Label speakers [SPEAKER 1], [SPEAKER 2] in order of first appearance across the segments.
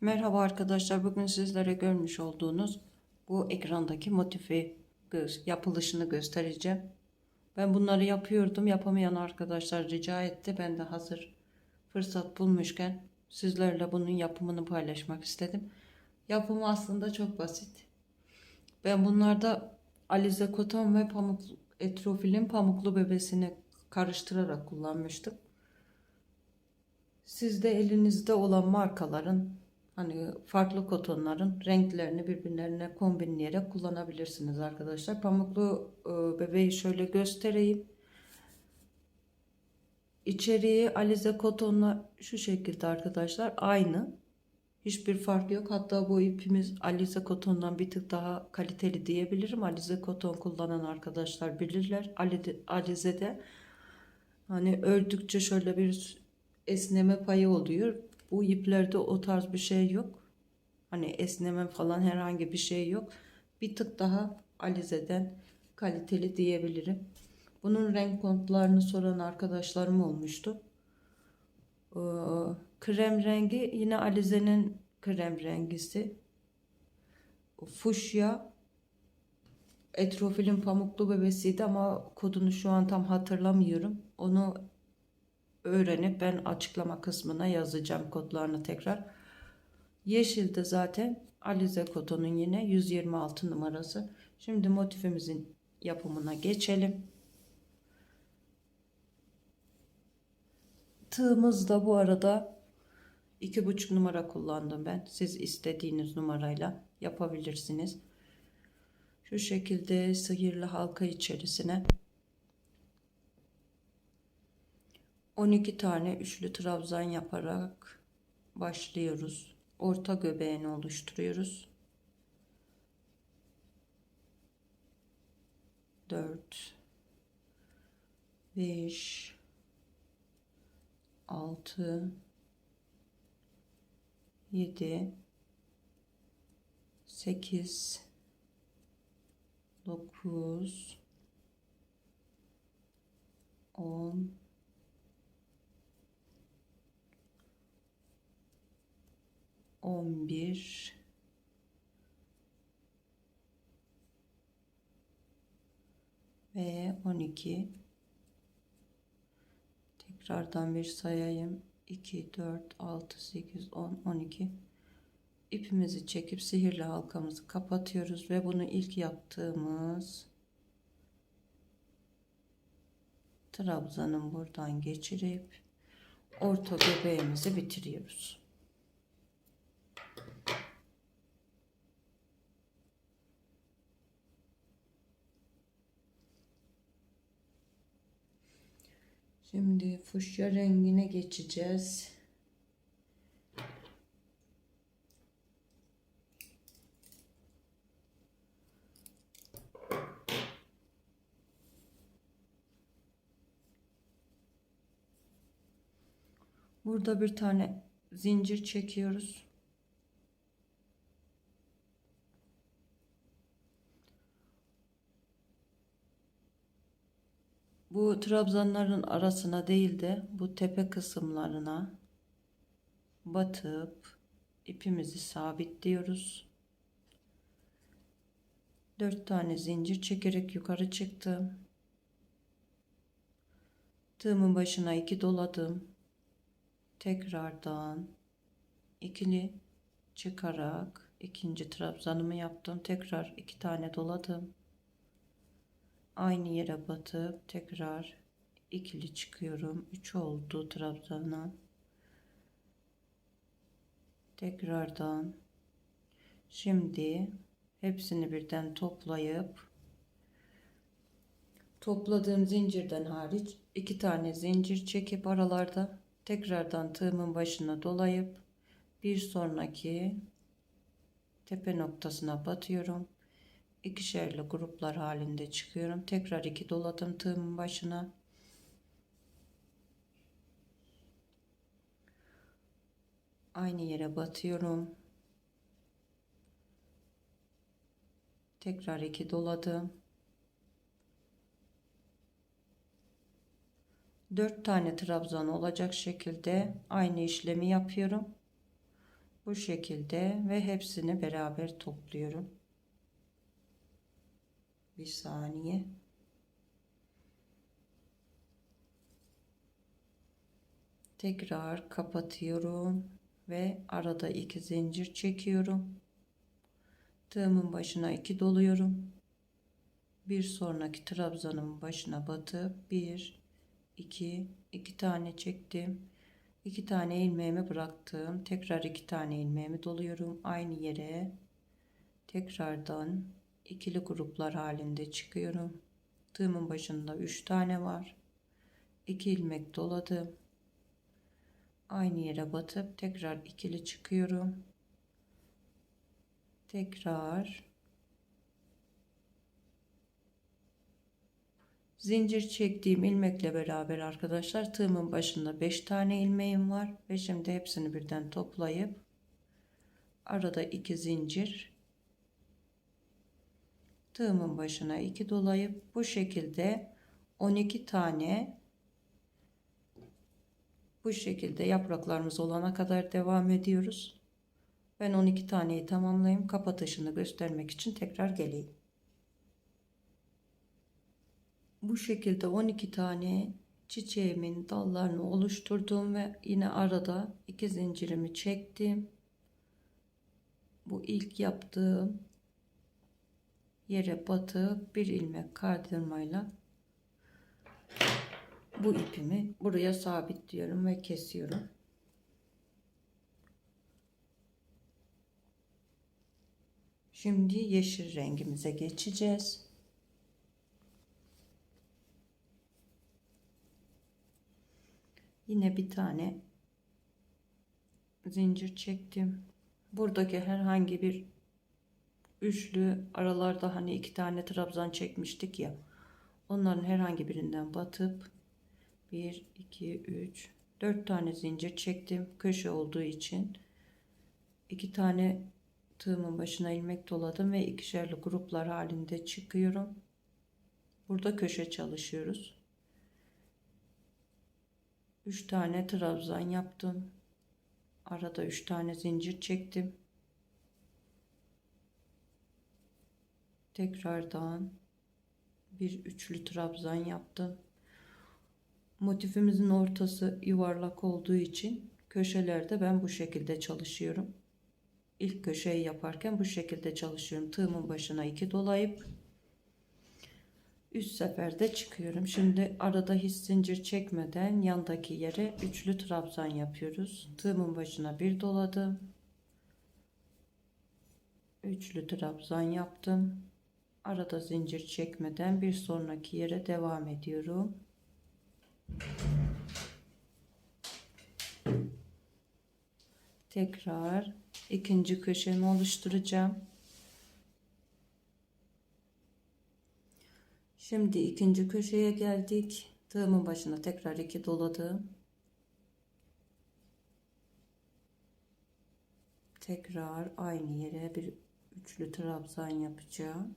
[SPEAKER 1] Merhaba arkadaşlar. Bugün sizlere görmüş olduğunuz bu ekrandaki motifi yapılışını göstereceğim. Ben bunları yapıyordum. Yapamayan arkadaşlar rica etti. Ben de hazır fırsat bulmuşken sizlerle bunun yapımını paylaşmak istedim. Yapımı aslında çok basit. Ben bunlarda alize koton ve pamuk etrofilin pamuklu bebesini karıştırarak kullanmıştım. Siz de elinizde olan markaların hani farklı kotonların renklerini birbirlerine kombinleyerek kullanabilirsiniz arkadaşlar. Pamuklu e, bebeği şöyle göstereyim. İçeriği alize kotonla şu şekilde arkadaşlar aynı. Hiçbir fark yok. Hatta bu ipimiz alize kotondan bir tık daha kaliteli diyebilirim. Alize koton kullanan arkadaşlar bilirler. Ali- Alize'de hani ördükçe şöyle bir esneme payı oluyor. Bu iplerde o tarz bir şey yok. Hani esneme falan herhangi bir şey yok. Bir tık daha Alize'den kaliteli diyebilirim. Bunun renk kontlarını soran arkadaşlarım olmuştu. Ee, krem rengi yine Alize'nin krem rengisi. Fuşya Etrofilin pamuklu bebesiydi ama kodunu şu an tam hatırlamıyorum. Onu öğrenip ben açıklama kısmına yazacağım kodlarını tekrar. Yeşil de zaten Alize Koto'nun yine 126 numarası. Şimdi motifimizin yapımına geçelim. Tığımız da bu arada 2,5 numara kullandım ben. Siz istediğiniz numarayla yapabilirsiniz. Şu şekilde sihirli halka içerisine 12 tane üçlü trabzan yaparak başlıyoruz. Orta göbeğini oluşturuyoruz. 4 5 6 7 8 9 10 11 ve 12 tekrardan bir sayayım. 2 4 6 8 10 12 ipimizi çekip sihirli halkamızı kapatıyoruz ve bunu ilk yaptığımız trabzanın buradan geçirip orta göbeğimizi bitiriyoruz. Şimdi fuşya rengine geçeceğiz. Burada bir tane zincir çekiyoruz. Bu trabzanların arasına değil de bu tepe kısımlarına batıp ipimizi sabitliyoruz. 4 tane zincir çekerek yukarı çıktım. Tığımın başına 2 doladım. Tekrardan ikili çıkarak ikinci trabzanımı yaptım. Tekrar iki tane doladım aynı yere batıp tekrar ikili çıkıyorum. 3 oldu trabzana tekrardan. Şimdi hepsini birden toplayıp topladığım zincirden hariç iki tane zincir çekip aralarda tekrardan tığımın başına dolayıp bir sonraki tepe noktasına batıyorum ikişerli gruplar halinde çıkıyorum. Tekrar iki doladım tığımın başına. Aynı yere batıyorum. Tekrar iki doladım. Dört tane trabzan olacak şekilde aynı işlemi yapıyorum. Bu şekilde ve hepsini beraber topluyorum. Bir saniye. Tekrar kapatıyorum ve arada iki zincir çekiyorum. Tığımın başına iki doluyorum. Bir sonraki trabzanın başına batıp bir, iki, iki tane çektim. iki tane ilmeğimi bıraktım. Tekrar iki tane ilmeğimi doluyorum. Aynı yere tekrardan ikili gruplar halinde çıkıyorum. Tığımın başında üç tane var. 2 ilmek doladım. Aynı yere batıp tekrar ikili çıkıyorum. Tekrar zincir çektiğim ilmekle beraber arkadaşlar tığımın başında 5 tane ilmeğim var ve şimdi hepsini birden toplayıp arada 2 zincir tığımın başına 2 dolayıp bu şekilde 12 tane bu şekilde yapraklarımız olana kadar devam ediyoruz. Ben 12 taneyi tamamlayayım. Kapatışını göstermek için tekrar geleyim. Bu şekilde 12 tane çiçeğimin dallarını oluşturdum ve yine arada iki zincirimi çektim. Bu ilk yaptığım yere batıp bir ilmek kardırmayla bu ipimi buraya sabitliyorum ve kesiyorum. Şimdi yeşil rengimize geçeceğiz. Yine bir tane zincir çektim. Buradaki herhangi bir üçlü aralarda hani iki tane trabzan çekmiştik ya. Onların herhangi birinden batıp 1 2 3 4 tane zincir çektim köşe olduğu için. 2 tane tığımın başına ilmek doladım ve ikişerli gruplar halinde çıkıyorum. Burada köşe çalışıyoruz. 3 tane trabzan yaptım. Arada 3 tane zincir çektim tekrardan bir üçlü trabzan yaptım motifimizin ortası yuvarlak olduğu için köşelerde ben bu şekilde çalışıyorum. İlk köşeyi yaparken bu şekilde çalışıyorum. Tığımın başına iki dolayıp üst seferde çıkıyorum. Şimdi arada hiç zincir çekmeden yandaki yere üçlü trabzan yapıyoruz. Tığımın başına bir doladım. Üçlü trabzan yaptım. Arada zincir çekmeden bir sonraki yere devam ediyorum. Tekrar ikinci köşemi oluşturacağım. Şimdi ikinci köşeye geldik. Tığımın başına tekrar iki doladım. Tekrar aynı yere bir üçlü trabzan yapacağım.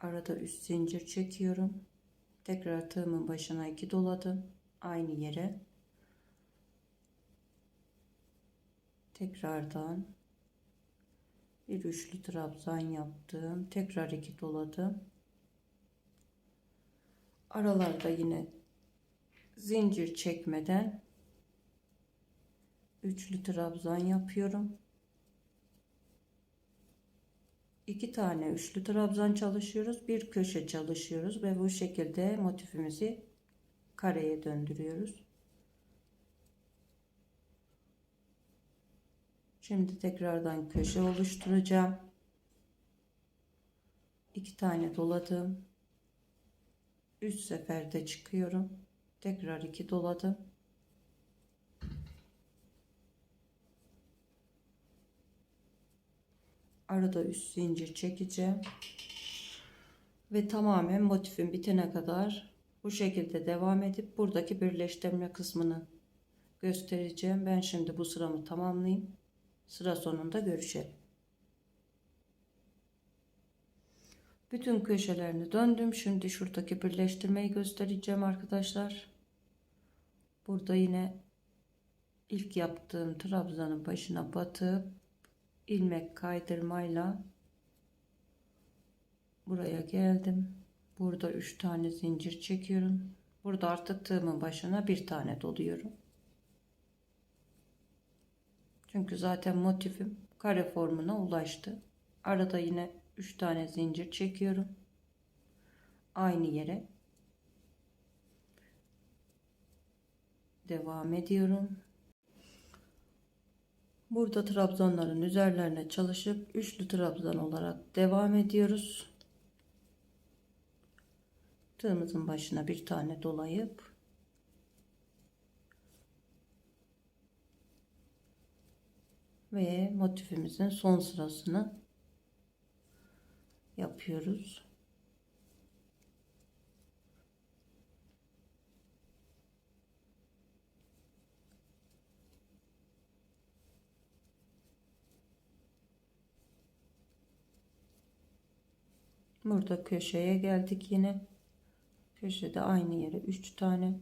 [SPEAKER 1] Arada üst zincir çekiyorum. Tekrar tığımın başına iki doladım. Aynı yere. Tekrardan bir üçlü trabzan yaptım. Tekrar iki doladım. Aralarda yine zincir çekmeden üçlü trabzan yapıyorum. İki tane üçlü trabzan çalışıyoruz. Bir köşe çalışıyoruz ve bu şekilde motifimizi kareye döndürüyoruz. Şimdi tekrardan köşe oluşturacağım. iki tane doladım. Üst seferde çıkıyorum. Tekrar iki doladım. Arada üst zincir çekeceğim ve tamamen motifim bitene kadar bu şekilde devam edip buradaki birleştirme kısmını göstereceğim. Ben şimdi bu sıramı tamamlayayım. Sıra sonunda görüşelim. Bütün köşelerini döndüm. Şimdi şuradaki birleştirmeyi göstereceğim arkadaşlar. Burada yine ilk yaptığım trabzanın başına batıp ilmek kaydırmayla buraya geldim. Burada 3 tane zincir çekiyorum. Burada artık tığımın başına bir tane doluyorum. Çünkü zaten motifim kare formuna ulaştı. Arada yine 3 tane zincir çekiyorum. Aynı yere devam ediyorum. Burada trabzanların üzerlerine çalışıp üçlü trabzan olarak devam ediyoruz. Tığımızın başına bir tane dolayıp ve motifimizin son sırasını yapıyoruz. Burada köşeye geldik yine. Köşede aynı yere 3 tane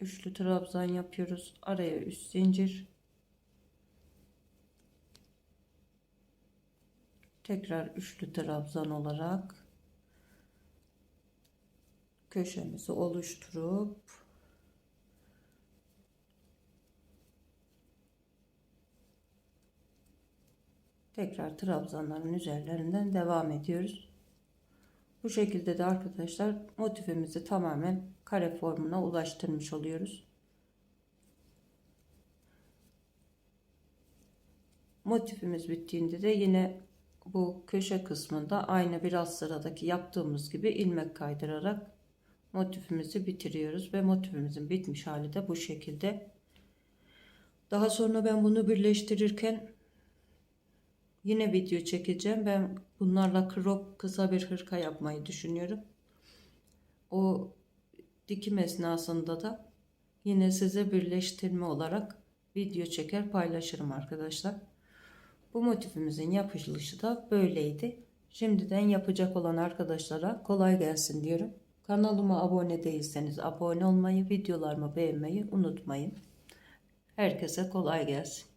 [SPEAKER 1] üçlü trabzan yapıyoruz. Araya 3 zincir. Tekrar üçlü trabzan olarak köşemizi oluşturup tekrar trabzanların üzerlerinden devam ediyoruz. Bu şekilde de arkadaşlar motifimizi tamamen kare formuna ulaştırmış oluyoruz. Motifimiz bittiğinde de yine bu köşe kısmında aynı biraz sıradaki yaptığımız gibi ilmek kaydırarak motifimizi bitiriyoruz ve motifimizin bitmiş hali de bu şekilde. Daha sonra ben bunu birleştirirken Yine video çekeceğim. Ben bunlarla crop kısa bir hırka yapmayı düşünüyorum. O dikim esnasında da yine size birleştirme olarak video çeker paylaşırım arkadaşlar. Bu motifimizin yapılışı da böyleydi. Şimdiden yapacak olan arkadaşlara kolay gelsin diyorum. Kanalıma abone değilseniz abone olmayı, videolarımı beğenmeyi unutmayın. Herkese kolay gelsin.